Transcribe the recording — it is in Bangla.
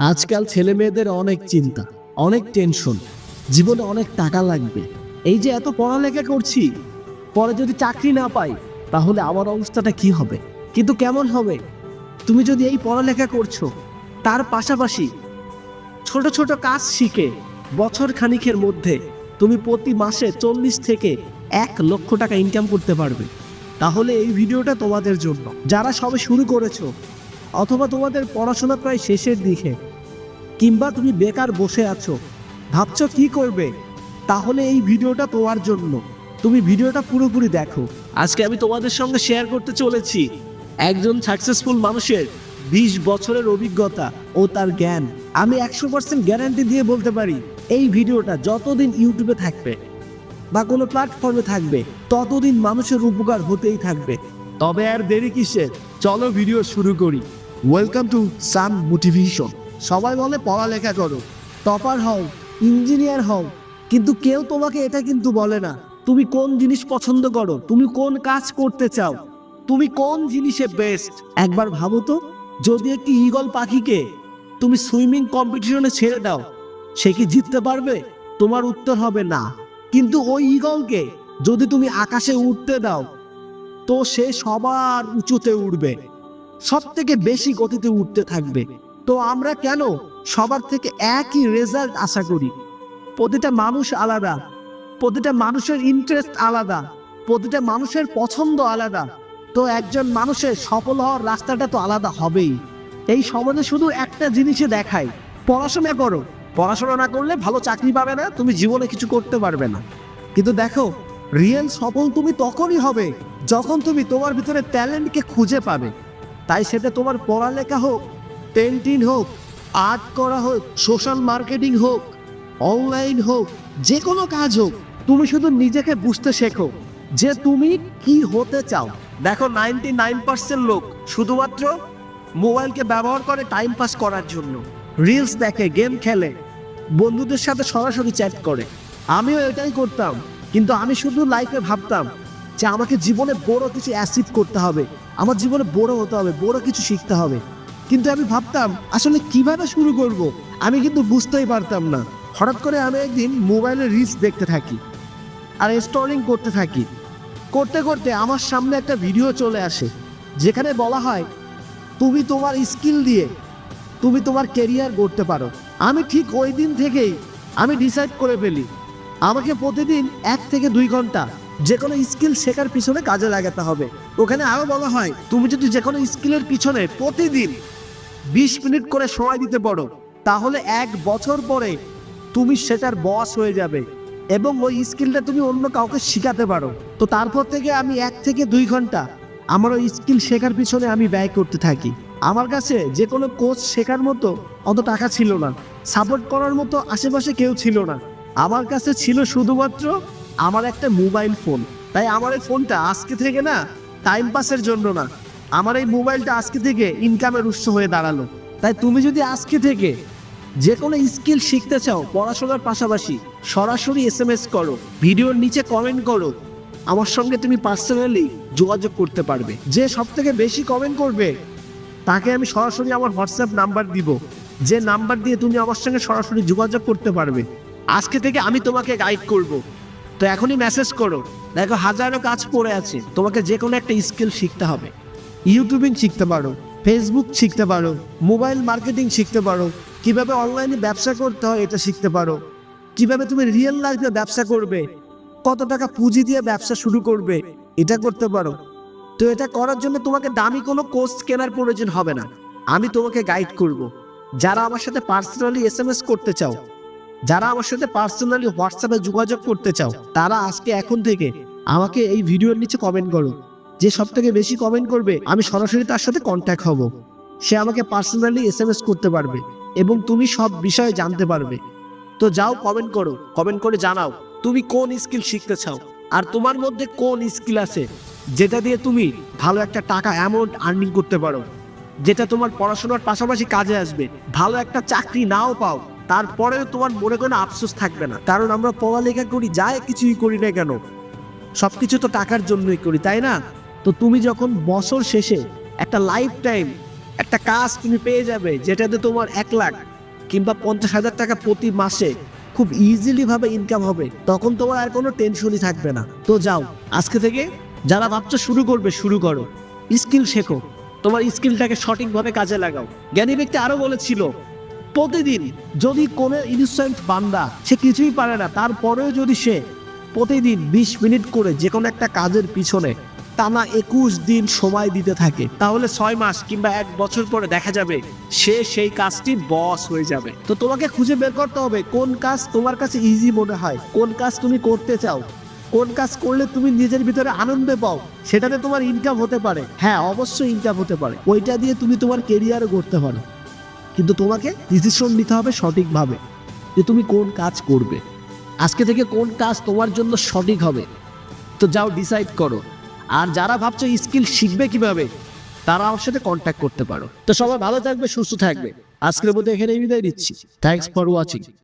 আজকাল ছেলে মেয়েদের অনেক চিন্তা, অনেক টেনশন, জীবনে অনেক টাকা লাগবে। এই যে এত পড়ালেখা করছি, পরে যদি চাকরি না পাই, তাহলে আমার অবস্থাটা কি হবে? কিন্তু কেমন হবে? তুমি যদি এই পড়ালেখা করছ, তার পাশাপাশি ছোট ছোট কাজ শিখে বছর খানিকের মধ্যে তুমি প্রতি মাসে চল্লিশ থেকে এক লক্ষ টাকা ইনকাম করতে পারবে। তাহলে এই ভিডিওটা তোমাদের জন্য। যারা সবে শুরু করেছ, অথবা তোমাদের পড়াশোনা প্রায় শেষের দিকে কিংবা তুমি বেকার বসে আছো, ভাবছ কি করবে? তাহলে এই ভিডিওটা তোমার জন্য। তুমি ভিডিওটা পুরোপুরি দেখো। আজকে আমি তোমাদের সঙ্গে শেয়ার করতে চলেছি একজন সাকসেসফুল মানুষের বিশ বছরের অভিজ্ঞতা ও তার জ্ঞান। আমি একশো পার্সেন্ট গ্যারান্টি দিয়ে বলতে পারি, এই ভিডিওটা যতদিন ইউটিউবে থাকবে বা কোনো প্ল্যাটফর্মে থাকবে, ততদিন মানুষের উপকার হতেই থাকবে। তবে আর দেরি কিসের? চলো ভিডিও শুরু করি। ওয়েলকাম টু সাম মোটিভেশন সবাই বলে, পড়ালেখা করো। টপার হও, ইঞ্জিনিয়ার হও। কিন্তু কেউ তোমাকে এটা কিন্তু বলে না। তুমি কোন জিনিস পছন্দ করো? তুমি কোন কাজ করতে চাও? তুমি কোন জিনিসে বেস্ট একবার ভাবো তো, যদি একটি ঈগল পাখিকে তুমি সুইমিং কম্পিটিশনে ছেড়ে দাও, সে কি জিততে পারবে? তোমার উত্তর হবে না। কিন্তু ওই ঈগলকে যদি তুমি আকাশে উঠতে দাও, তো সে সবার উঁচুতে উঠবে সব থেকে বেশি গতিতে উঠতে থাকবে। তো আমরা কেন? সবার থেকে একই রেজাল্ট আশা করি। প্রতিটা মানুষ আলাদা। প্রতিটা মানুষের ইন্টারেস্ট আলাদা। প্রতিটা মানুষের পছন্দ আলাদা। তো একজন মানুষের সফল হওয়ার রাস্তাটা তো আলাদা হবেই। এই সমাজে শুধু একটা জিনিসে দেখায়। পড়াশোনা করো। পড়াশোনা না করলে ভালো চাকরি পাবে না, তুমি জীবনে কিছু করতে পারবে না। কিন্তু দেখো রিয়েল সফল তুমি তখনই হবে যখন তুমি তোমার ভিতরে ট্যালেন্টকে খুঁজে পাবে। তাই সেটা তোমার পড়ালেখা হোক পেন্টিং হোক, আর্ট করা হোক, সোশ্যাল মার্কেটিং হোক, অনলাইন হোক যে কোনো কাজ হোক, তুমি শুধু নিজেকে বুঝতে শেখো যে তুমি কি হতে চাও। দেখো নাইনটি নাইন পার্সেন্ট লোক শুধুমাত্র মোবাইলকে ব্যবহার করে টাইম পাস করার জন্য। রিলস দেখে গেম খেলে, বন্ধুদের সাথে সরাসরি চ্যাট করে। আমিও এটাই করতাম, কিন্তু আমি শুধু লাইফে ভাবতাম যে আমাকে জীবনে বড় কিছু অ্যাচিভ করতে হবে, আমার জীবনে বড় হতে হবে, বড় কিছু শিখতে হবে। কিন্তু আমি ভাবতাম, আসলে কীভাবে শুরু করব? আমি কিন্তু বুঝতেই পারতাম না। হঠাৎ করে আমি একদিন মোবাইলে রিলস দেখতে থাকি আর স্টোরিং করতে থাকি। করতে করতে আমার সামনে একটা ভিডিও চলে আসে, যেখানে বলা হয়, তুমি তোমার স্কিল দিয়ে তুমি তোমার কেরিয়ার গড়তে পারো। আমি ঠিক ওই দিন থেকেই আমি ডিসাইড করে ফেলি, আমাকে প্রতিদিন এক থেকে দুই ঘণ্টা যে কোনো স্কিল শেখার পিছনে কাজে লাগাতে হবে। ওখানে আরও বলা হয়, তুমি যদি যে কোনো স্কিলের পিছনে প্রতিদিন বিশ মিনিট করে সময় দিতে পারো। তাহলে এক বছর পরে তুমি সেটার বস হয়ে যাবে এবং ওই স্কিলটা তুমি অন্য কাউকে শেখাতে পারো। তো তারপর থেকে আমি এক থেকে দুই ঘণ্টা আমার ওই স্কিল শেখার পিছনে আমি ব্যয় করতে থাকি। আমার কাছে যে কোনো কোচ শেখার মতো অত টাকা ছিল না। সাপোর্ট করার মতো আশেপাশে কেউ ছিল না। আমার কাছে ছিল শুধুমাত্র আমার একটা মোবাইল ফোন তাই আমার এই ফোনটা আজকে থেকে না টাইম পাসের জন্য না। আমার এই মোবাইলটা আজকে থেকে ইনকামের উৎস হয়ে দাঁড়াল। তাই তুমি যদি আজকে থেকে যে কোনো স্কিল শিখতে চাও, পড়াশোনার পাশাপাশি সরাসরি এস এম এস করো, ভিডিওর নিচে কমেন্ট করো, আমার সঙ্গে তুমি পার্সোনালি যোগাযোগ করতে পারবে। যে সব থেকে বেশি কমেন্ট করবে, তাকে আমি সরাসরি আমার হোয়াটসঅ্যাপ নাম্বার দিব। যে নাম্বার দিয়ে তুমি আমার সঙ্গে সরাসরি যোগাযোগ করতে পারবে। আজকে থেকে আমি তোমাকে গাইড করব। তো এখনই মেসেজ করো, দেখো হাজারো কাজ পড়ে আছে, তোমাকে যে কোনো একটা স্কিল শিখতে হবে। ইউটিউবিং শিখতে পারো ফেসবুক শিখতে পারো, মোবাইল মার্কেটিং শিখতে পারো, কীভাবে অনলাইনে ব্যবসা করতে হয় এটা শিখতে পারো, কীভাবে তুমি রিয়েল লাইফে ব্যবসা করবে, কত টাকা পুঁজি দিয়ে ব্যবসা শুরু করবে, এটা করতে পারো। তো এটা করার জন্য তোমাকে দামি কোনো কোর্স কেনার প্রয়োজন হবে না। আমি তোমাকে গাইড করব। যারা আমার সাথে পার্সোনালি এস এম এস করতে চাও, যারা আমার সাথে পার্সোনালি হোয়াটসঅ্যাপে যোগাযোগ করতে চাও, তারা আজকে এখন থেকে আমাকে এই ভিডিওর নিচে কমেন্ট করো। যে সব থেকে বেশি কমেন্ট করবে, আমি সরাসরি তার সাথে কন্ট্যাক্ট হব। সে আমাকে পার্সোনালি এস এম এস করতে পারবে এবং তুমি সব বিষয়ে জানতে পারবে। তো যাও কমেন্ট করো। কমেন্ট করে জানাও, তুমি কোন স্কিল শিখতে চাও? আর তোমার মধ্যে কোন স্কিল আছে যেটা দিয়ে তুমি ভালো একটা টাকা অ্যামাউন্ট আর্নিং করতে পারো? যেটা তোমার পড়াশোনার পাশাপাশি কাজে আসবে। ভালো একটা চাকরি নাও পাও, তারপরেও তোমার মনে কোনো আফসোস থাকবে না। কারণ আমরা পড়ালেখা করি, যাই কিছুই করি না কেন সব কিছু তো টাকার জন্যই করি, তাই না? তো তুমি যখন বছর শেষে একটা লাইফ টাইম একটা কাজ তুমি পেয়ে যাবে, যেটাতে তোমার এক লাখ কিংবা পঞ্চাশ হাজার টাকা প্রতি মাসে খুব ইজিলি ভাবে ইনকাম হবে, তখন তোমার আর কোনো টেনশনই থাকবে না। তো যাও, আজকে থেকে যারা ভাবছ শুরু করবে, শুরু করো। স্কিল শেখো। তোমার স্কিলটাকে সঠিকভাবে কাজে লাগাও। জ্ঞানী ব্যক্তি আরও বলেছিল, প্রতিদিন যদি কোনো ইনসেন্ট বান্দা, সে কিছুই পারে না, তারপরেও যদি সে প্রতিদিন বিশ মিনিট করে যে কোনো একটা কাজের পিছনে টানা একুশ দিন সময় দিতে থাকে। তাহলে ছয় মাস কিংবা এক বছর পরে দেখা যাবে সে সেই কাজটি বস হয়ে যাবে। তো তোমাকে খুঁজে বের করতে হবে কোন কাজ তোমার কাছে ইজি মনে হয় কোন কাজ তুমি করতে চাও কোন কাজ করলে তুমি নিজের ভিতরে আনন্দ পাও সেটাতে তোমার ইনকাম হতে পারে। হ্যাঁ অবশ্যই ইনকাম হতে পারে। ওইটা দিয়ে তুমি তোমার কেরিয়ারও করতে পারো। কিন্তু তোমাকে ডিসিশন নিতে হবে সঠিকভাবে যে তুমি কোন কাজ করবে। আজকে থেকে কোন কাজ তোমার জন্য সঠিক হবে তো যাও ডিসাইড করো। আর যারা ভাবছ স্কিল শিখবে কীভাবে, তারা আমার সাথে কন্ট্যাক্ট করতে পারো। তো সবাই ভালো থাকবে, সুস্থ থাকবে। আজকের মধ্যে এখানে বিদায় দিচ্ছি থ্যাংকস ফর ওয়াচিং